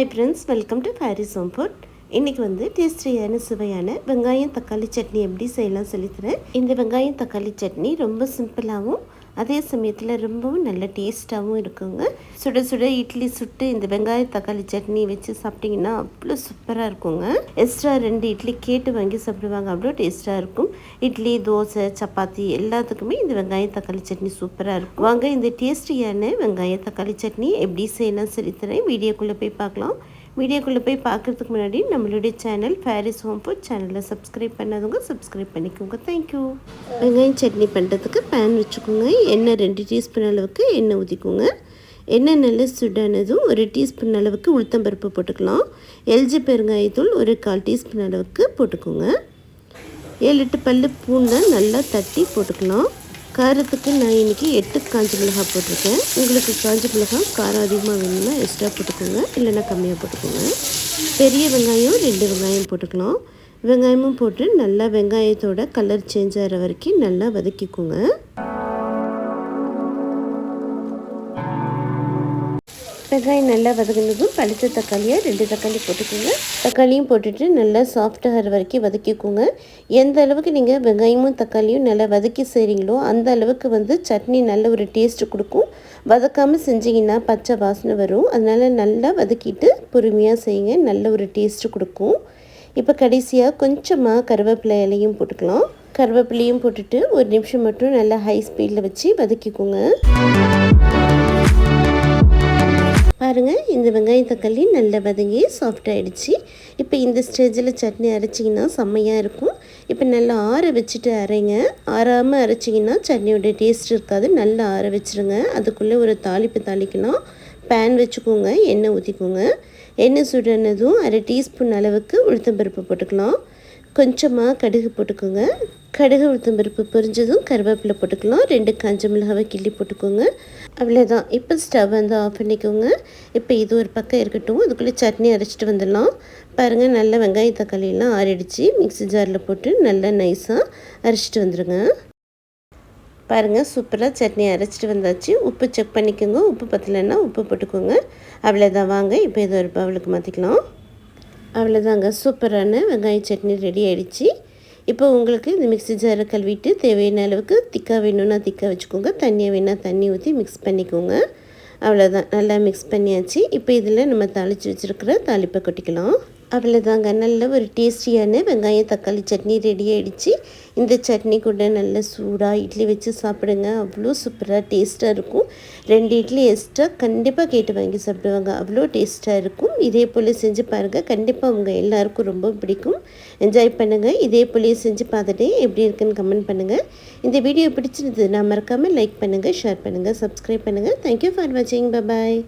Hi friends welcome to Faris home food இன்றைக்கி வந்து டேஸ்டியான சுவையான வெங்காயம் தக்காளி சட்னி எப்படி செய்யலாம் சொல்லித்தரேன் இந்த வெங்காயம் தக்காளி சட்னி ரொம்ப சிம்பிளாகவும் அதே சமயத்தில் ரொம்பவும் நல்ல டேஸ்ட்டாகவும் இருக்குங்க. சுட சுட இட்லி சுட்டு இந்த வெங்காய தக்காளி சட்னி வச்சு சாப்பிட்டிங்கன்னா அவ்வளோ சூப்பராக இருக்குங்க. எக்ஸ்ட்ரா ரெண்டு இட்லி கேட்டு வாங்கி சாப்பிடுவாங்க அவ்வளோ டேஸ்ட்டாக இருக்கும். இட்லி தோசை சப்பாத்தி எல்லாத்துக்குமே இந்த வெங்காய தக்காளி சட்னி சூப்பராக இருக்கும். வாங்க இந்த டேஸ்டியான வெங்காய தக்காளி சட்னி எப்படி செய்யலாம் சொல்லித்தரேன் வீடியோக்குள்ளே போய் பார்க்கலாம். வீடியோக்குள்ளே போய் பார்க்குறதுக்கு முன்னாடி நம்மளுடைய சேனல் ஃபேரிஸ் ஹோம் ஃபுட் சேனலை சப்ஸ்கிரைப் பண்ணாதவங்க சப்ஸ்கிரைப் பண்ணிக்கோங்க. தேங்க்யூ வெங்காயம் சட்னி பண்ணுறதுக்கு பேன் வச்சுக்கோங்க. எண்ணெய் ரெண்டு டீஸ்பூன் அளவுக்கு எண்ணெய் ஊற்றிக்கோங்க எண்ணெய் நல்லா சுடானதும் ஒரு டீஸ்பூன் அளவுக்கு உளுத்தம்பருப்பு போட்டுக்கலாம். எல்ஜி பெருங்காயத்தூள் ஒரு கால் டீஸ்பூன் அளவுக்கு போட்டுக்கோங்க. ஏழு எட்டு பல்லு பூண்டை நல்லா தட்டி போட்டுக்கலாம். காரத்துக்கு நான் இன்றைக்கி எட்டு காஞ்சி மிளகாய் போட்டிருக்கேன். உங்களுக்கு காஞ்சி மிளகாய் காரம் அதிகமாக வேணும்னா எக்ஸ்ட்ரா போட்டுக்கோங்க. இல்லைன்னா கம்மியாக போட்டுக்கோங்க. பெரிய வெங்காயம் ரெண்டு வெங்காயம் போட்டுக்கலாம். வெங்காயமும் போட்டு நல்லா வெங்காயத்தோட கலர் சேஞ்ச் ஆகிற வரைக்கும் நல்லா வதக்கிக்கோங்க. வெங்காயம் நல்லா வதங்கினதும் பழுத்த தக்காளியாக ரெண்டு தக்காளி போட்டுக்கோங்க. தக்காளியும் போட்டுட்டு நல்லா சாஃப்டாகிற வரைக்கும் வதக்கிக்கோங்க. எந்த அளவுக்கு நீங்கள் வெங்காயமும் தக்காளியும் நல்லா வதக்கி செய்கிறீங்களோ அந்த அளவுக்கு வந்து சட்னி நல்ல ஒரு டேஸ்ட் கொடுக்கும். வதக்காமல் செஞ்சிங்கன்னா பச்சை வாசனை வரும். அதனால் நல்லா வதக்கிட்டு பொறுமையாக செய்யுங்க. நல்ல ஒரு டேஸ்ட்டு கொடுக்கும். இப்போ கடைசியாக கொஞ்சமாக கருவேப்பிலை இலையும் போட்டுக்கலாம். கருவேப்பிலையும் போட்டுட்டு ஒரு நிமிஷம் மட்டும் நல்லா ஹை ஸ்பீடில் வச்சு வதக்கிக்கோங்க. பாருங்கள் இந்த வெங்காயம் தக்காளி நல்லா வதங்கி சாஃப்டாகிடுச்சு இப்போ இந்த ஸ்டேஜில் சட்னி அரைச்சிங்கன்னா செம்மையாக இருக்கும். இப்போ நல்லா ஆற வச்சுட்டு அரைங்க. ஆறாமல் அரைச்சிங்கன்னா சட்னியோட டேஸ்ட் இருக்காது. நல்லா ஆற வச்சுருங்க. அதுக்குள்ளே ஒரு தாளிப்பு தாளிக்கலாம். பேன் வச்சுக்கோங்க. எண்ணெய் ஊற்றிக்கோங்க எண்ணெய் சுடனதும் அரை டீஸ்பூன் அளவுக்கு உளுத்தம்பருப்பு போட்டுக்கலாம். கொஞ்சமாக கடுகு போட்டுக்கோங்க. கடுகு உளுத்தம் பருப்பு பொரிஞ்சதும் கருவேப்பிலை போட்டுக்கலாம். ரெண்டு காஞ்ச மிளகாவை கிள்ளி போட்டுக்கோங்க. அவ்வளோதான் இப்போ ஸ்டவ் வந்து ஆஃப் பண்ணிக்கோங்க. இப்போ இது ஒரு பக்கம் இருக்கட்டும். அதுக்குள்ளே சட்னி அரைச்சிட்டு வந்துடலாம். பாருங்கள் நல்ல வெங்காய தக்காளியெல்லாம் ஆறிடுச்சு. மிக்ஸி ஜாரில் போட்டு நல்லா நைஸாக அரைச்சிட்டு வந்துடுங்க பாருங்கள் சூப்பராக சட்னி அரைச்சிட்டு வந்தாச்சு. உப்பு செக் பண்ணிக்கோங்க. உப்பு பத்தலைன்னா உப்பு போட்டுக்கோங்க. அவ்வளோதான் வாங்க இப்போ இது ஒரு பவுலுக்கு மாற்றிக்கலாம் அவ்வளோதாங்க சூப்பரான வெங்காய சட்னி ரெடி ஆகிடுச்சு இப்போ உங்களுக்கு இந்த மிக்ஸி ஜாரை கழுவிட்டு தேவையான அளவுக்கு திக்காக வேணும்னா திக்காக வச்சுக்கோங்க. தண்ணியை வேணால் தண்ணி ஊற்றி மிக்ஸ் பண்ணிக்கோங்க. அவ்வளோதான் நல்லா மிக்ஸ் பண்ணியாச்சு. இப்போ இதில் நம்ம தாளித்து வச்சுருக்கிற தாளிப்பை கொட்டிக்கலாம். அவ்வளோதாங்க நல்ல ஒரு டேஸ்டியான வெங்காயம் தக்காளி சட்னி ரெடி ஆகிடுச்சு இந்த சட்னி கூட நல்ல சூடாக இட்லி வச்சு சாப்பிடுங்க. அவ்வளோ சூப்பராக டேஸ்ட்டாக இருக்கும். ரெண்டு இட்லி எக்ஸ்ட்ரா கண்டிப்பாக கேட்டு வாங்கி சாப்பிடுவாங்க. அவ்வளோ டேஸ்ட்டாக இருக்கும். இதே போல் செஞ்சு பாருங்கள் கண்டிப்பாக உங்கள் எல்லாருக்கும் ரொம்ப பிடிக்கும். என்ஜாய் பண்ணுங்கள் இதே போலேயே செஞ்சு பார்த்துட்டு எப்படி இருக்குன்னு கமெண்ட் பண்ணுங்கள் இந்த வீடியோ பிடிச்சிருந்தது நான் மறக்காமல் லைக் பண்ணுங்கள் ஷேர் பண்ணுங்கள் சப்ஸ்கிரைப் பண்ணுங்கள் தேங்க்யூ ஃபார் வாட்சிங் பாய்